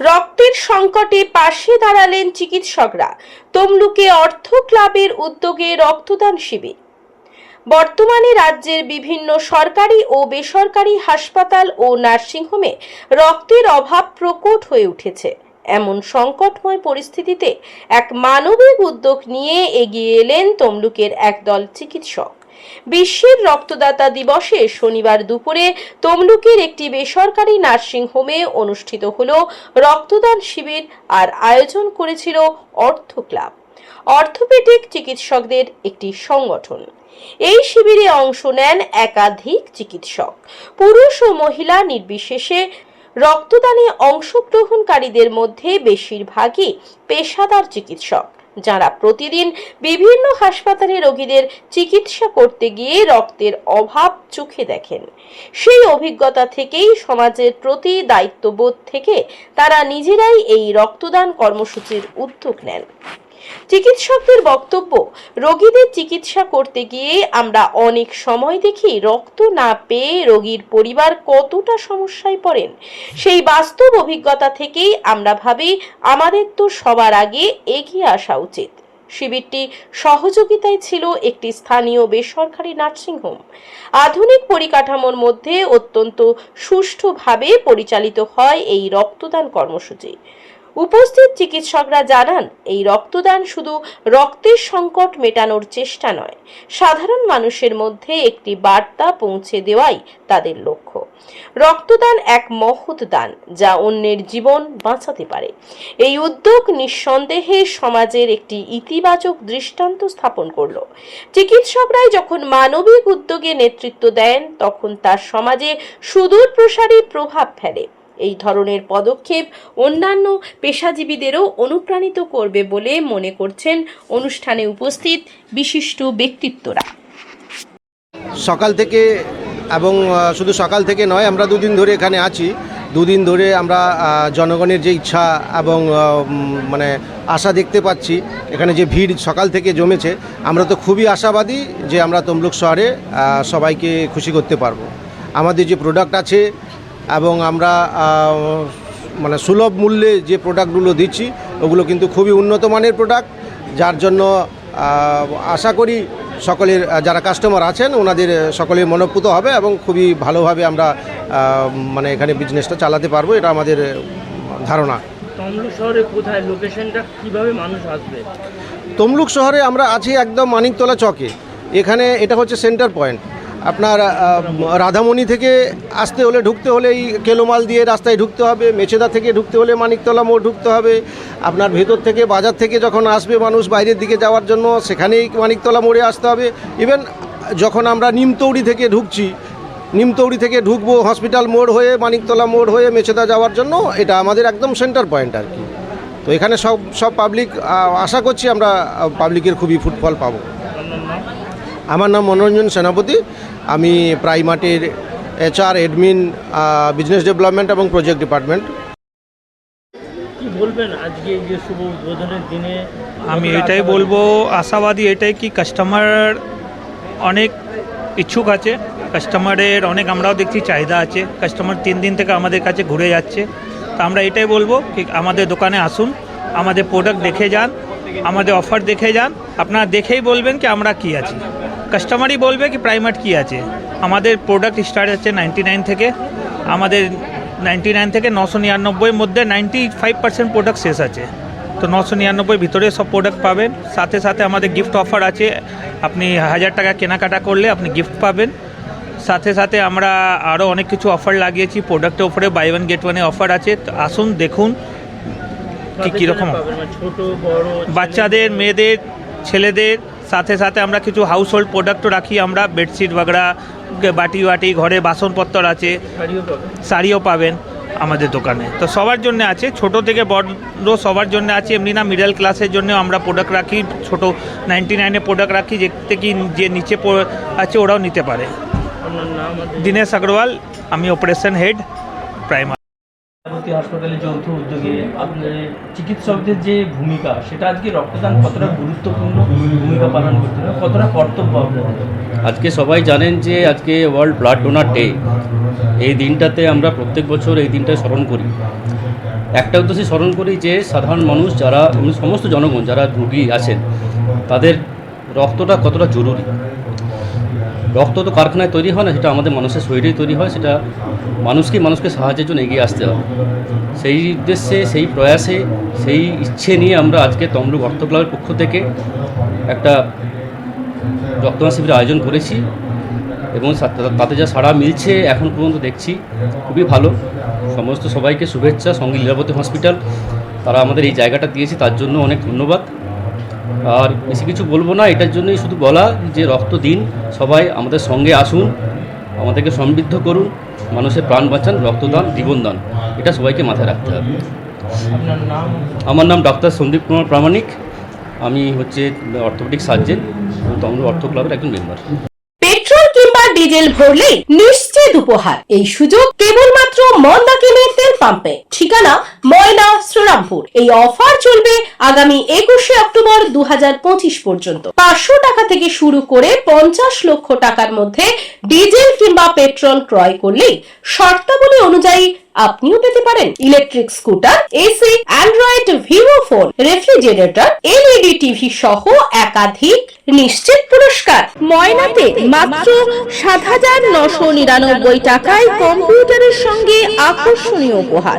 রক্তের সংকটে পাশে দাঁড়ালেন চিকিৎসকরা। তমলুকে অর্থ ক্লাবের উদ্যোগে রক্তদান শিবির। বর্তমানে রাজ্যের বিভিন্ন সরকারি ও বেসরকারি হাসপাতাল ও নার্সিংহোমে রক্তের অভাব প্রকট হয়ে উঠেছে। এমন সংকটময় পরিস্থিতিতে এক মানবিক উদ্যোগ নিয়ে এগিয়ে এলেন তমলুকের একদল চিকিৎসক। বিশ্বের রক্তদাতা দিবসে শনিবার দুপুরে তমলুকের একটি বেসরকারি নার্সিংহোমে অনুষ্ঠিত হল রক্তদান শিবির আর আয়োজন করেছিল অর্থ ক্লাব। অর্থোপেডিক চিকিৎসকদের একটি সংগঠন। এই শিবিরে অংশ নেন একাধিক চিকিৎসক। পুরুষ ও মহিলা নির্বিশেষে রক্তদানে অংশগ্রহণকারীদের মধ্যে বেশিরভাগই পেশাদার চিকিৎসক। যারা প্রতিদিন বিভিন্ন হাসপাতালে রোগীদের চিকিৎসা করতে গিয়ে রক্তের অভাব চোখে দেখেন। সেই অভিজ্ঞতা থেকেই সমাজের প্রতি দায়িত্ববোধ থেকে তারা নিজেরাই এই রক্তদান কর্মসূচির উদ্যোগ নেন। চিকিৎসকদের বক্তব্য, রোগীদের চিকিৎসা করতে গিয়ে আমরা অনেক সময় দেখি রক্ত না পেয়ে রোগীর পরিবার কতটা সমস্যায় পড়েন। সেই বাস্তব অভিজ্ঞতা থেকেই আমরা ভাবি, আমাদের তো সবার আগে এগিয়ে আসা উচিত। শিবিরটি সহযোগিতায় ছিল একটি স্থানীয় বেসরকারি নার্সিংহোম আধুনিক পরিকাঠামোর মধ্যে অত্যন্ত সুষ্ঠুভাবে পরিচালিত হয় এই রক্তদান কর্মসূচি। উপস্থিত চিকিৎসকরা জানান, এই রক্তদান শুধু রক্তের সংকট মেটানোর চেষ্টা নয়, সাধারণ মানুষের মধ্যে একটি বার্তা পৌঁছে দেওয়াই তাদের লক্ষ্য। রক্তদান এক মহৎ দান যা অন্যের জীবন বাঁচাতে পারে। এই উদ্যোগ নিঃসন্দেহে সমাজের একটি ইতিবাচক দৃষ্টান্ত স্থাপন করল। চিকিৎসকরাই যখন মানবিক উদ্যোগে নেতৃত্ব দেন, তখন তার সমাজে সুদূর প্রসারী প্রভাব ফেলে। এই ধরনের পদক্ষেপ অন্যান্য পেশাজীবীদেরও অনুপ্রাণিত করবে বলে মনে করছেন অনুষ্ঠানে উপস্থিত বিশিষ্ট ব্যক্তিত্বরা। সকাল থেকে এবং শুধু সকাল থেকে নয়, আমরা দুদিন ধরে এখানে আছি। দুদিন ধরে আমরা জনগণের যে ইচ্ছা এবং মানে আশা দেখতে পাচ্ছি, এখানে যে ভিড় সকাল থেকে জমেছে, আমরা তো খুবই আশাবাদী যে আমরা তমলুক শহরে সবাইকে খুশি করতে পারব। আমাদের যে প্রোডাক্ট আছে এবং আমরা মানে সুলভ মূল্যে যে প্রোডাক্টগুলো দিচ্ছি ওগুলো কিন্তু খুবই উন্নত মানের প্রোডাক্ট যার জন্য আশা করি সকলের যারা কাস্টমার আছেন ওনাদের সকলের মনোপুত হবে এবং খুবই ভালোভাবে আমরা মানে এখানে বিজনেসটা চালাতে পারব এটা আমাদের ধারণা। তমলুক শহরে কোথায়? লোকেশনটা কীভাবে মানুষ আসবে? তমলুক শহরে আমরা আছি একদম মানিকতলা চকে। এখানে এটা হচ্ছে সেন্টার পয়েন্ট আপনার রাধামণি থেকে আসতে হলে ঢুকতে হলে এই কেলোমাল দিয়ে রাস্তায় ঢুকতে হবে, মেছেদা থেকে ঢুকতে হলে মানিকতলা মোড় ঢুকতে হবে, আপনার ভেতর থেকে, বাজার থেকে যখন আসবে মানুষ বাইরের দিকে যাওয়ার জন্য, সেখানেই মানিকতলা মোড়ে আসতে হবে। ইভেন যখন আমরা নিমতৌড়ি থেকে ঢুকছি, নিমতৌড়ি থেকে ঢুকবো হসপিটাল মোড় হয়ে, মানিকতলা মোড় হয়ে মেছেদা যাওয়ার জন্য, এটা আমাদের একদম সেন্টার পয়েন্ট আর কি। তো এখানে সব সব পাবলিক আশা করছি আমরা পাবলিকের খুবই ফুটফল পাবো। আমার নাম মনোরঞ্জন সেনাপতি। আমি প্রাইমাটের এইচআর এডমিন বিজনেস ডেভেলপমেন্ট এবং প্রজেক্ট ডিপার্টমেন্ট বলবেন আজকে যে শুভ উদ্বোধনের দিনে? আমি এটাই বলব আশাবাদী এটাই কি কাস্টমার অনেক ইচ্ছুক আছে কাস্টমারের অনেক আমরাও দেখছি চাহিদা আছে কাস্টমার তিন দিন থেকে আমাদের কাছে ঘুরে যাচ্ছে। তো আমরা এটাই বলব কি আমাদের দোকানে আসুন আমাদের প্রোডাক্ট দেখে যান আমাদের অফার দেখে যান আপনারা দেখেই বলবেন কি আমরা কি আছি। কাস্টমারই বলবে কি প্রাইমার কি আছে। আমাদের প্রোডাক্ট স্টার্ট হচ্ছে নাইনটি নাইন থেকে আমাদের নাইনটি নাইন থেকে নশো নিরানব্বইয়ের মধ্যে নাইনটি ফাইভ পার্সেন্ট প্রোডাক্ট শেষ আছে। তো নশো নিরানব্বই ভিতরে সব প্রোডাক্ট পাবেন। সাথে সাথে আমাদের গিফট অফার আছে আপনি হাজার টাকা কেনাকাটা করলে আপনি গিফট পাবেন। সাথে সাথে আমরা আরও অনেক কিছু অফার লাগিয়েছি প্রোডাক্টের উপরে বাই ওয়ান গেট ওয়ানে অফার আছে। তো আসুন দেখুন কি কীরকম? মানে বাচ্চাদের মেয়েদের ছেলেদের সাথে সাথে আমরা কিছু হাউস হোল্ড প্রোডাক্টও রাখি। আমরা বেডশিট বাগড়া বাটি বাটি ঘরে বাসনপত্র আছে। শাড়িও পাবেন। আমাদের দোকানে। তো সবার জন্য আছে ছোট থেকে বড় সবার জন্য আছে এমনি না মিডল ক্লাসের জন্য আমরা প্রোডাক্ট রাখি ছোট নাইনটি নাইনে প্রোডাক্ট রাখি যেতে কি যে নিচে আছে ওরাও নিতে পারে। দীনেশ আগরওয়াল আমি অপারেশন হেড প্রাইমার হাসপাতালে যৌথ উদ্যোগে আপনার চিকিৎসকদের যে ভূমিকা, সেটা আজকে রক্তদান কতটা গুরুত্বপূর্ণ ভূমিকা পালন করতে হবে কতটা কর্তব্য আপনাদের? আজকে সবাই জানেন যে আজকে ওয়ার্ল্ড ব্লাড ডোনার ডে এই দিনটাতে আমরা প্রত্যেক বছর এই দিনটা স্মরণ করি। একটা উদ্দেশ্যে স্মরণ করি যে সাধারণ মানুষ যারা সমস্ত জনগণ যারা রুগী আছেন, তাদের রক্তটা কতটা জরুরি? রক্ত তো কারখানায় তৈরি হয় না, সেটা আমাদের মানুষের শরীরেই তৈরি হয়, সেটা মানুষকে মানুষকে সাহায্যের জন্য এগিয়ে আসতে হবে। সেই উদ্দেশ্যে, সেই প্রয়াসে, সেই ইচ্ছে নিয়ে আমরা আজকে তমলুক অর্থ ক্লাবের পক্ষ থেকে একটা রক্তদান শিবিরের আয়োজন করেছি এবং তাতে যা সাড়া মিলছে এখন পর্যন্ত দেখছি, খুবই ভালো। সমস্ত সবাইকে শুভেচ্ছা, সঙ্গে লীলাবতী হসপিটাল, তারা আমাদের এই জায়গাটা দিয়েছে, তার জন্য অনেক ধন্যবাদ। আর বেশি কিছু বলব না এটার জন্যই শুধু বলা যে রক্ত দিন সবাই আমাদের সঙ্গে আসুন আমাদেরকে সমৃদ্ধ করুন মানুষের প্রাণ বাঁচান রক্তদান জীবনদান এটা সবাইকে মাথায় রাখতে হবে। আমার নাম ডক্টর সন্দীপ কুমার প্রামাণিক আমি হচ্ছে অর্থোপেডিক সার্জেন তমলুক অর্থ ক্লাবের একজন মেম্বার। পেট্রোল কিংবা ডিজেল ভরলেই নিশ্চিত উপহার। এই সুযোগ কেবলমাত্র মন্দাকিনীর তেল পাম্পে। ঠিকানা ময়না, শ্রীরামপুর। এই অফার চলবে আগামী একুশে অক্টোবর দু হাজার পঁচিশ পর্যন্ত। পাঁচশো টাকা থেকে শুরু করে পঞ্চাশ লক্ষ টাকার মধ্যে ডিজেল কিংবা পেট্রোল ক্রয় করলেই শর্তাবলী অনুযায়ী আপনিও পেতে পারেন electric scooter AC android Vivo phone refrigerator LED TV সহ একাধিক নিশ্চিত পুরস্কার। ময়নাতে মাত্র সাত হাজার নশো নিরানব্বই টাকায় কম্পিউটারের সঙ্গে আকর্ষণীয় উপহার।